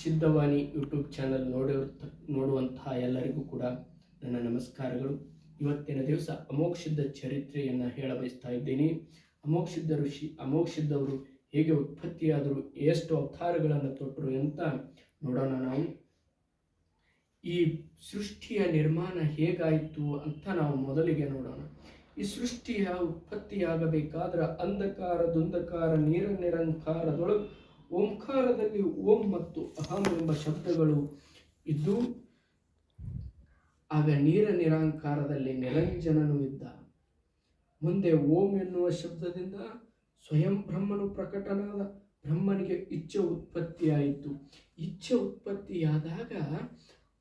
ಸಿದ್ಧವಾಣಿ YouTube channel ನೋಡಿರ್ತ ನೋಡುವಂತಹ ಎಲ್ಲರಿಗೂ ಕೂಡ ನನ್ನ ನಮಸ್ಕಾರಗಳು. ಇವತ್ತಿನ ದಿವಸ ಅಮೋಕ್ಷದ ಚರಿತ್ರೆಯನ್ನು ಹೇಳ ಬಯಸ್ತಾ ಇದ್ದೀನಿ. ಅಮೋಕ್ಷದ ಋಷಿ ಅಮೋಕ್ಷದವರು ಹೇಗೆ ಉತ್ಪತ್ತಿಯಾದರು, ಎಷ್ಟು ಅವತಾರಗಳನ್ನು ತೊಟ್ಟರು ಅಂತ ನೋಡೋಣ ನಾವು. ಈ ಸೃಷ್ಟಿಯ ನಿರ್ಮಾಣ ಹೇಗಾಯಿತು ಅಂತ ನಾವು ಮೊದಲಿಗೆ ನೋಡೋಣ. ಈ ಸೃಷ್ಟಿಯ ಉತ್ಪತ್ತಿಯಾಗಬೇಕಾದ್ರೆ ಅಂಧಕಾರ, ದುಂಧಕಾರ ನೀರ ನಿರಂಕಾರದೊಳಗೆ ಓಂಕಾರದಲ್ಲಿ ಓಂ ಮತ್ತು ಅಹಂ ಎಂಬ ಶಬ್ದಗಳು ಇದ್ದು, ಆಗ ನೀರ ನಿರಾಂಕಾರದಲ್ಲಿ ನಿರಂಜನನು ಇದ್ದ. ಮುಂದೆ ಓಂ ಎನ್ನುವ ಶಬ್ದದಿಂದ ಸ್ವಯಂ ಬ್ರಹ್ಮನು ಪ್ರಕಟನಾದ ಬ್ರಹ್ಮನಿಗೆ ಇಚ್ಛೆ ಉತ್ಪತ್ತಿಯಾಯಿತು. ಇಚ್ಛೆ ಉತ್ಪತ್ತಿಯಾದಾಗ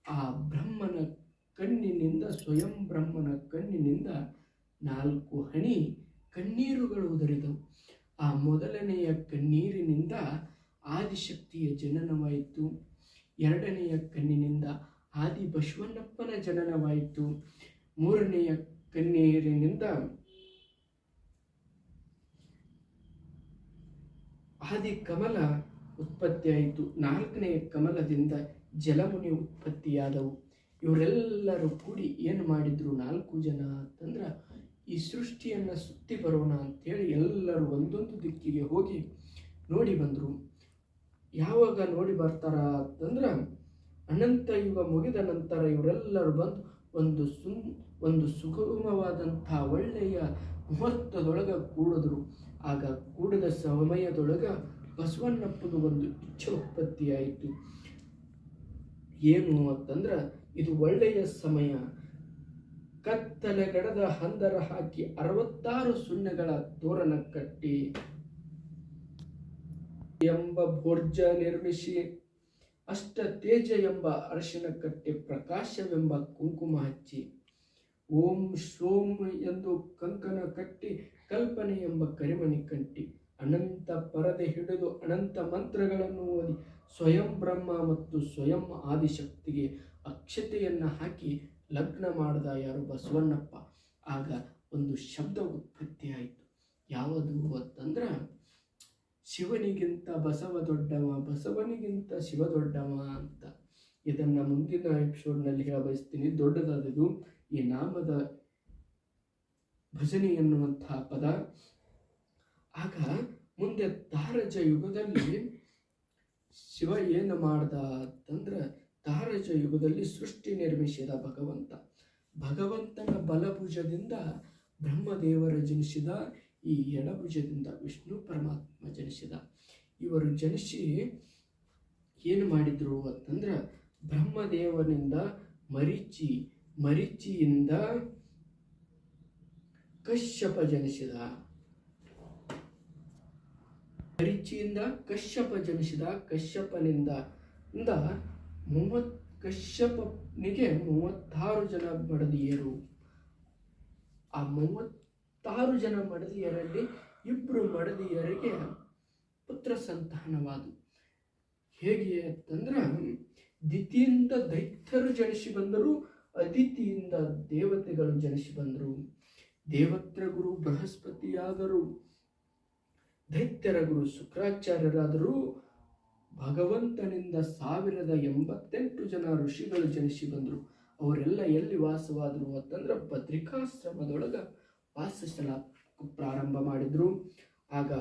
ಆ ಬ್ರಹ್ಮನ ಕಣ್ಣಿನಿಂದ, ಸ್ವಯಂ ಬ್ರಹ್ಮನ ಕಣ್ಣಿನಿಂದ ನಾಲ್ಕು ಹನಿ ಕಣ್ಣೀರುಗಳು ಉದರಿದವು. ಆ ಮೊದಲನೆಯ ಕಣ್ಣೀರಿನಿಂದ ಆದಿಶಕ್ತಿಯ ಜನನವಾಯಿತು. ಎರಡನೆಯ ಕಣ್ಣಿನಿಂದ ಆದಿ ಬಸವಣ್ಣಪ್ಪನ ಜನನವಾಯಿತು. ಮೂರನೆಯ ಕಣ್ಣೀರಿನಿಂದ ಆದಿ ಕಮಲ ಉತ್ಪತ್ತಿಯಾಯಿತು. ನಾಲ್ಕನೆಯ ಕಮಲದಿಂದ ಜಲಮುನಿ ಉತ್ಪತ್ತಿಯಾದವು. ಇವರೆಲ್ಲರೂ ಕೂಡಿ ಏನು ಮಾಡಿದ್ರು? ನಾಲ್ಕು ಜನ ಅಂತಂದ್ರೆ ಈ ಸೃಷ್ಟಿಯನ್ನು ಸುತ್ತಿ ಬರೋಣ ಅಂತೇಳಿ ಎಲ್ಲರೂ ಒಂದೊಂದು ದಿಕ್ಕಿಗೆ ಹೋಗಿ ನೋಡಿ ಬಂದರು. ಯಾವಾಗ ನೋಡಿ ಬರ್ತಾರ ಅಂತಂದ್ರೆ ಅನಂತ ಯುಗ ಮುಗಿದ ನಂತರ ಇವರೆಲ್ಲರೂ ಬಂದು ಒಂದು ಸುಮ್ ಒಂದು ಸುಗಮವಾದಂಥ ಒಳ್ಳೆಯ ಮುಹೂರ್ತದೊಳಗೆ ಕೂಡಿದ್ರು. ಆಗ ಕೂಡಿದ ಸಮಯದೊಳಗೆ ಬಸವಣ್ಣಪ್ಪದು ಒಂದು ಇಚ್ಛೆ ಉತ್ಪತ್ತಿಯಾಯಿತು ಏನು ಅಂತಂದ್ರೆ ಇದು ಒಳ್ಳೆಯ ಸಮಯ. ಕತ್ತಲೆಗಡದ ಹಂದರ ಹಾಕಿ ಅರವತ್ತಾರು ಸುಣ್ಣಗಳ ತೋರಣ ಕಟ್ಟಿ ಎಂಬ ಭೋರ್ಜ ನಿರ್ಮಿಸಿ, ಅಷ್ಟ ತೇಜ ಎಂಬ ಅರಶಿನ ಕಟ್ಟಿ ಪ್ರಕಾಶವೆಂಬ ಕುಂಕುಮ ಹಚ್ಚಿ, ಓಂ ಸೋಮ್ ಎಂದು ಕಂಕನ ಕಟ್ಟಿ, ಕಲ್ಪನೆ ಎಂಬ ಕರಿಮಣಿ ಕಟ್ಟಿ ಅನಂತ ಪರದೆ ಹಿಡಿದು ಅನಂತ ಮಂತ್ರಗಳನ್ನು ಓದಿ, ಸ್ವಯಂ ಬ್ರಹ್ಮ ಮತ್ತು ಸ್ವಯಂ ಆದಿಶಕ್ತಿಗೆ ಅಕ್ಷತೆಯನ್ನು ಹಾಕಿ ಲಗ್ನ ಮಾಡಿದ ಯಾರು ಬಸವಣ್ಣಪ್ಪ? ಆಗ ಒಂದು ಶಬ್ದ ಉತ್ಪತ್ತಿಯಾಯಿತು ಯಾವುದು ಅಂತಂದ್ರೆ ಶಿವನಿಗಿಂತ ಬಸವ ದೊಡ್ಡವ, ಬಸವನಿಗಿಂತ ಶಿವ ದೊಡ್ಡವ ಅಂತ ಇದನ್ನು ಮುಂದಿನ ಎಪಿಸೋಡ್ನಲ್ಲಿ ಹೇಳ ಬಯಸ್ತೀನಿ. ದೊಡ್ಡದಾದದು ಈ ನಾಮದ ಭಜನೆ ಎನ್ನುವಂತಹ ಪದ. ಆಗ ಮುಂದೆ ತಾರಜ ಯುಗದಲ್ಲಿ ಶಿವ ಏನು ಮಾಡ್ದ ಅಂತಂದ್ರೆ ತಾರಜ ಯುಗದಲ್ಲಿ ಸೃಷ್ಟಿ ನಿರ್ಮಿಸಿದ ಭಗವಂತ. ಭಗವಂತನ ಬಲಭುಜದಿಂದ ಬ್ರಹ್ಮದೇವರ ಜನಿಸಿದ ಈ ಎಡಭುಜದಿಂದ ವಿಷ್ಣು ಪರಮಾತ್ಮ ಜನಿಸಿದ. ಇವರು ಜನಿಸಿ ಏನು ಮಾಡಿದ್ರು ಅಂತಂದ್ರೆ ಬ್ರಹ್ಮದೇವನಿಂದ ಮರಿಚಿ, ಮರಿಚಿಯಿಂದ ಕಶ್ಯಪ ಜನಿಸಿದ. ಮರಿಚಿಯಿಂದ ಕಶ್ಯಪ ಜನಿಸಿದ, ಕಶ್ಯಪನಿಂದ ಮೂವತ್ ಕಶ್ಯಪನಿಗೆ ಮೂವತ್ತಾರು ಜನ ಬಡದಿಯರು ಆ ಮೂವತ್ತಾರು ಜನ ಮಡದಿಯರಲ್ಲಿ ಇಬ್ಬರು ಮಡದಿಯರಿಗೆ ಪುತ್ರ ಸಂತಾನವಾದು. ಹೇಗೆ ಅಂತಂದ್ರೆ, ದಿತಿಯಿಂದ ದೈತ್ಯರು ಜನಿಸಿ ಬಂದರು, ಅದಿತಿಯಿಂದ ದೇವತೆಗಳು ಜನಿಸಿ ಬಂದರು. ದೇವತ್ರ ಗುರು ಬೃಹಸ್ಪತಿಯಾದರು. ದೈತ್ಯರ ಗುರು ಶುಕ್ರಾಚಾರ್ಯರಾದರು. ಭಗವಂತನಿಂದ ಸಾವಿರದ ಎಂಬತ್ತೆಂಟು ಜನ ಋಷಿಗಳು ಜನಿಸಿ ಬಂದರು. ಅವರೆಲ್ಲ ಎಲ್ಲಿ ವಾಸವಾದರು ಅಂತಂದ್ರೆ ಬದ್ರಿಕಾಶ್ರಮದೊಳಗೆ ವಾಸಿಸಲ ಪ್ರಾರಂಭ ಮಾಡಿದ್ರು. ಆಗ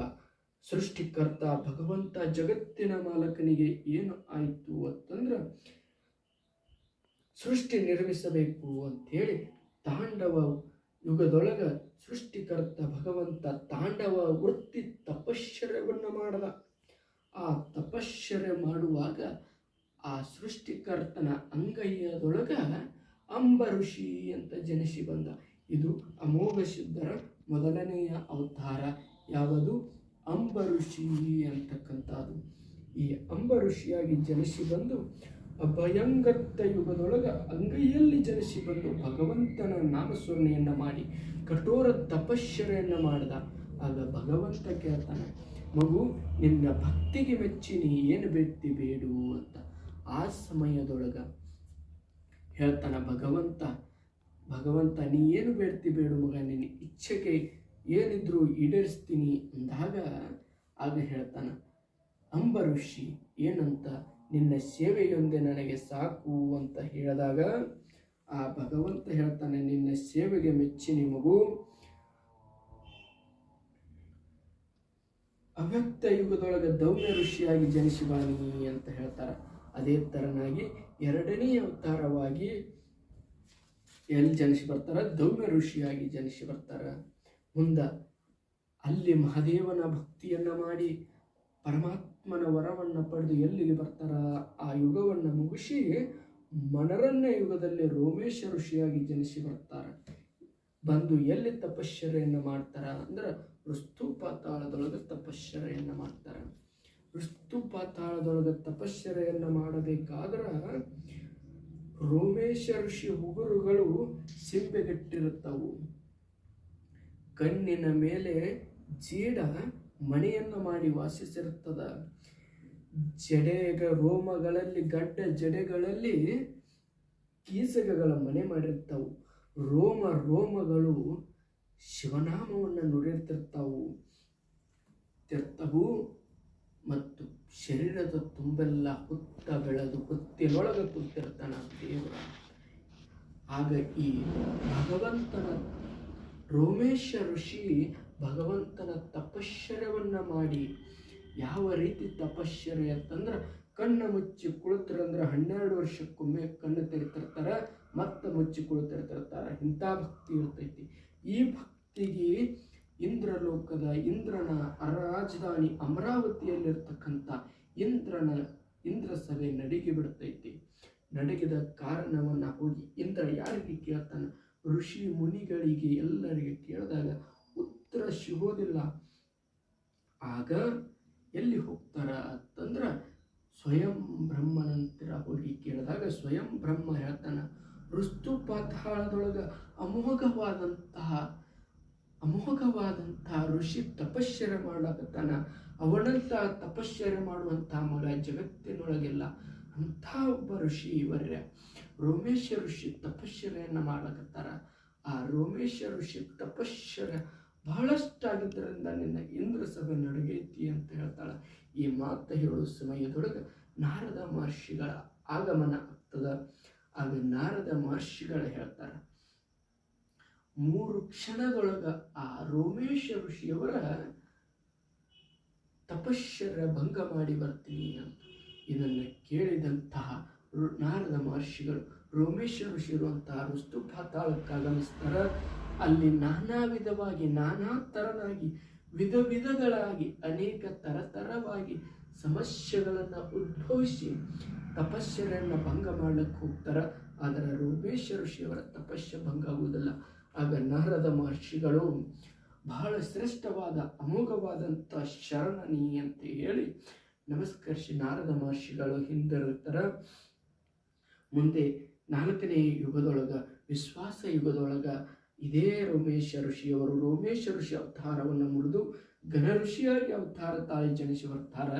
ಸೃಷ್ಟಿಕರ್ತ ಭಗವಂತ ಜಗತ್ತಿನ ಮಾಲಕನಿಗೆ ಏನು ಆಯಿತು ಅಂತಂದ್ರೆ ಸೃಷ್ಟಿ ನಿರ್ಮಿಸಬೇಕು ಅಂಥೇಳಿ ತಾಂಡವ ಯುಗದೊಳಗ ಸೃಷ್ಟಿಕರ್ತ ಭಗವಂತ ತಾಂಡವ ವೃತ್ತಿ ತಪಶ್ಚರ್ಯವನ್ನು ಮಾಡದ. ಆ ತಪಶ್ಚರ್ಯ ಮಾಡುವಾಗ ಆ ಸೃಷ್ಟಿಕರ್ತನ ಅಂಗೈಯದೊಳಗ ಅಂಬ ಋಷಿ ಅಂತ ಜನಿಸಿ ಬಂದ. ಇದು ಅಮೋಘ ಶುದ್ಧರ ಮೊದಲನೆಯ ಅವತಾರ. ಯಾವುದು? ಅಂಬ ಋಷಿ ಅಂತಕ್ಕಂಥದ್ದು. ಈ ಅಂಬ ಋಷಿಯಾಗಿ ಜನಿಸಿ ಬಂದು ಭಯಂಗತ್ತ ಯುಗದೊಳಗೆ ಅಂಗೈಯಲ್ಲಿ ಜನಿಸಿ ಬಂದು ಭಗವಂತನ ನಾಮಸ್ಮರಣೆಯನ್ನು ಮಾಡಿ ಕಠೋರ ತಪಶ್ಚರೆಯನ್ನು ಮಾಡಿದ. ಆಗ ಭಗವಂತ ಕೇಳ್ತಾನೆ, ಮಗು, ನಿನ್ನ ಭಕ್ತಿಗೆ ಮೆಚ್ಚಿ ನೀ ಏನು ಬೇಡ್ತಿ ಬೇಡು ಅಂತ. ಆ ಸಮಯದೊಳಗ ಹೇಳ್ತಾನೆ ಭಗವಂತ ಭಗವಂತ, ನೀ ಏನು ಬೇಡ್ತಿ ಬೇಡು ಮಗ, ನಿನ್ನ ಇಚ್ಛೆಗೆ ಏನಿದ್ರು ಈಡೇರಿಸ್ತೀನಿ ಅಂದಾಗ ಆಗ ಹೇಳ್ತಾನ, ಅಂಬ ಋಷಿ, ಏನಂತ? ನಿನ್ನ ಸೇವೆಯೊಂದೇ ನನಗೆ ಸಾಕು ಅಂತ ಹೇಳಿದಾಗ ಆ ಭಗವಂತ ಹೇಳ್ತಾನೆ, ನಿನ್ನ ಸೇವೆಗೆ ಮೆಚ್ಚಿ ನಿಮಗೂ ಅವ್ಯಕ್ತ ಯುಗದೊಳಗೆ ದೌಮ್ಯ ಋಷಿಯಾಗಿ ಜನಿಸಿ ಬಾನಿ ಅಂತ ಹೇಳ್ತಾರೆ ಅದೇ ತರನಾಗಿ ಎರಡನೇ ಅವತಾರವಾಗಿ ಎಲ್ಲಿ ಜನಿಸಿ ಬರ್ತಾರ? ದೌಮ್ಯ ಋಷಿಯಾಗಿ ಜನಿಸಿ ಬರ್ತಾರ. ಮುಂದ ಅಲ್ಲಿ ಮಹಾದೇವನ ಭಕ್ತಿಯನ್ನ ಮಾಡಿ ಪರಮಾತ್ಮನ ವರವನ್ನ ಪಡೆದು ಎಲ್ಲಿಗೆ ಬರ್ತಾರ? ಆ ಯುಗವನ್ನು ಮುಗಿಸಿ ಮನರನ್ನ ಯುಗದಲ್ಲಿ ರೋಮೇಶ ಋಷಿಯಾಗಿ ಜನಿಸಿ ಬರ್ತಾರ. ಬಂದು ಎಲ್ಲಿ ತಪಶ್ಚರ್ಯೆಯನ್ನು ಮಾಡ್ತಾರ ಅಂದ್ರೆ ಋಸ್ತು ಪಾತಾಳದೊಳಗೆ ತಪಶ್ಚರ್ಯೆಯನ್ನು ಮಾಡ್ತಾರ. ಋಸ್ತು ಪಾತಾಳದೊಳಗೆ ತಪಶ್ಚರ್ಯೆಯನ್ನು ಮಾಡಬೇಕಾದ್ರ ರೋಮೇಶ ಋಷಿ ಉಗುರುಗಳು ಸಿಂಪೆಗಟ್ಟಿರುತ್ತವು ಕಣ್ಣಿನ ಮೇಲೆ ಜೀಡ ಮನೆಯನ್ನು ಮಾಡಿ ವಾಸಿಸಿರುತ್ತದ. ಜಡೆಗ ರೋಮಗಳಲ್ಲಿ, ಗಡ್ಡ ಜಡೆಗಳಲ್ಲಿ ಕೀಸಗಗಳ ಮನೆ ಮಾಡಿರ್ತಾವು ರೋಮ ರೋಮಗಳು ಶಿವನಾಮವನ್ನು ನುಡಿರ್ತಿರ್ತಾವು ತಿರ್ತವು ಮತ್ತು ಶರೀರದ ತುಂಬೆಲ್ಲ ಹುತ್ತ ಬೆಳೆದು, ಹುತ್ತಿನೊಳಗೆ ಕೂತಿರ್ತಾನ ದೇವರ ಆಗ ಈ ಭಗವಂತನ ರೋಮೇಶ ಋಷಿ ಭಗವಂತನ ತಪಶ್ಚರ್ಯವನ್ನು ಮಾಡಿ, ಯಾವ ರೀತಿ ತಪಶ್ಚರ್ಯ ಅಂತಂದ್ರೆ ಕಣ್ಣು ಮುಚ್ಚಿ ಕುಳಿತರಂದ್ರೆ ಹನ್ನೆರಡು ವರ್ಷಕ್ಕೊಮ್ಮೆ ಕಣ್ಣು ತೆರಿತಿರ್ತಾರೆ, ಮತ್ತೆ ಮುಚ್ಚಿ ಕುಳಿತಿರ್ತಿರ್ತಾರೆ, ಇಂಥ ಭಕ್ತಿ ಇರ್ತೈತಿ. ಈ ಭಕ್ತಿಗೆ ಇಂದ್ರಲೋಕದ ಇಂದ್ರನ ರಾಜಧಾನಿ ಅಮರಾವತಿಯಲ್ಲಿರ್ತಕ್ಕಂಥ ಇಂದ್ರನ ಇಂದ್ರ ಸಭೆ ನಡಿಗೆ ಬಿಡ್ತೈತಿ. ನಡಗಿದ ಕಾರಣವನ್ನು ಹೋಗಿ ಇಂದ್ರ ಯಾರಿಗೆ ಕೇಳ್ತಾನೆ? ಋಷಿ ಮುನಿಗಳಿಗೆ ಎಲ್ಲರಿಗೆ ಕೇಳಿದಾಗ ಉತ್ತರ ಸಿಗೋದಿಲ್ಲ. ಆಗ ಎಲ್ಲಿ ಹೋಗ್ತಾರ ಅಂತಂದ್ರ ಸ್ವಯಂ ಬ್ರಹ್ಮನಂತರ ಹೋಗಿ ಕೇಳಿದಾಗ ಸ್ವಯಂ ಬ್ರಹ್ಮ ಹೇಳ್ತಾನೆ ಋಸ್ತು ಪಾತಾಳದೊಳಗ ಅಮೋಘವಾದಂತಹ ಅಮೋಘವಾದಂತಹ ಋಷಿ ತಪಶ್ಚರ್ಯ ಮಾಡಕತ್ತಾನ ಅವನಂತ ತಪಶ್ಚರ್ಯ ಮಾಡುವಂತಹ ಮಗ ಜಗತ್ತಿನೊಳಗಿಲ್ಲ ಅಂಥ ಒಬ್ಬ ಋಷಿ ಇವರೇ ರೋಮೇಶ ಋಷಿ ತಪಶ್ಚರ್ಯನ್ನು ಆ ರೋಮೇಶ ಋಷಿ ತಪಶ್ಚರ್ಯ ಬಹಳಷ್ಟಾಗಿದ್ದರಿಂದ ನಿನ್ನ ಇಂದ್ರ ಸಭೆ ನಡಗೈತಿ ಅಂತ ಹೇಳ್ತಾಳೆ. ಈ ಮಾತು ಹೇಳೋ ಸಮಯದೊಳಗೆ ನಾರದ ಮಹರ್ಷಿಗಳ ಆಗಮನ ಆಗ್ತದ. ಆಗ ನಾರದ ಮಹರ್ಷಿಗಳು ಹೇಳ್ತಾರ, ಮೂರು ಕ್ಷಣದೊಳಗ ಆ ರೋಮೇಶ ಋಷಿಯವರ ತಪಶ್ಚರ್ಯ ಭಂಗ ಮಾಡಿ ಬರ್ತೀನಿ ಅಂತ. ಇದನ್ನು ಕೇಳಿದಂತಹ ನಾರದ ಮಹರ್ಷಿಗಳು, ರೋಮೇಶ್ವರ ಋಷಿ ಇರುವಂತಹ ಋಸ್ತು ಪಾತಾಳಕ್ಕೆ ಆಗಮಿಸ್ತಾರ ಅಲ್ಲಿ ನಾನಾ ವಿಧವಾಗಿ, ನಾನಾ ತರನಾಗಿ, ವಿಧ ವಿಧಗಳಾಗಿ, ಅನೇಕ ತರತರವಾಗಿ ಸಮಸ್ಯೆಗಳನ್ನು ಉದ್ಭವಿಸಿ ತಪಸ್ಸರನ್ನು ಭಂಗ ಮಾಡಲಿಕ್ಕೆ ಹೋಗ್ತಾರ. ಆದರೆ ರೋಮೇಶ್ವರ ಋಷಿಯವರ ತಪಸ್ಸ ಭಂಗ ಆಗುವುದಿಲ್ಲ. ಆಗ ನಾರದ ಮಹರ್ಷಿಗಳು ಬಹಳ ಶ್ರೇಷ್ಠವಾದ ಅಮೋಘವಾದಂಥ ಶರಣನಿ ಅಂತ ಹೇಳಿ ನಮಸ್ಕರಿಸಿ ನಾರದ ಮಹರ್ಷಿಗಳು ಹಿಂದಿರುತ್ತರ ಮುಂದೆ ನಾಲ್ಕನೇ ಯುಗದೊಳಗ, ವಿಶ್ವಾಸ ಯುಗದೊಳಗ ಇದೇ ರೋಮೇಶ ಋಷಿಯವರು. ರೋಮೇಶ ಋಷಿ ಅವತಾರವನ್ನು ಮುರಿದು ಘನ ಋಷಿಯಾಗಿ ಅವತಾರ ತಾಳಿ ಜನಿಸಿ ಬರ್ತಾರ.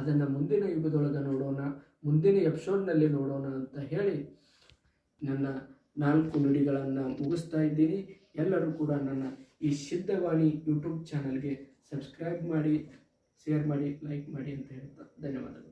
ಅದನ್ನು ಮುಂದಿನ ಯುಗದೊಳಗ ನೋಡೋಣ, ಮುಂದಿನ ಎಪಿಸೋಡ್ನಲ್ಲಿ ನೋಡೋಣ ಅಂತ ಹೇಳಿ ನನ್ನ ನಾಲ್ಕು ನುಡಿಗಳನ್ನು ಮುಗಿಸ್ತಾ ಇದ್ದೀನಿ. ಎಲ್ಲರೂ ಕೂಡ ನನ್ನ ಈ ಸಿದ್ಧವಾಣಿ ಯೂಟ್ಯೂಬ್ ಚಾನಲ್ಗೆ ಸಬ್ಸ್ಕ್ರೈಬ್ ಮಾಡಿ. ಶೇರ್ ಮಾಡಿ ಲೈಕ್ ಮಾಡಿ ಅಂತ ಹೇಳ್ತಾ ಧನ್ಯವಾದಗಳು.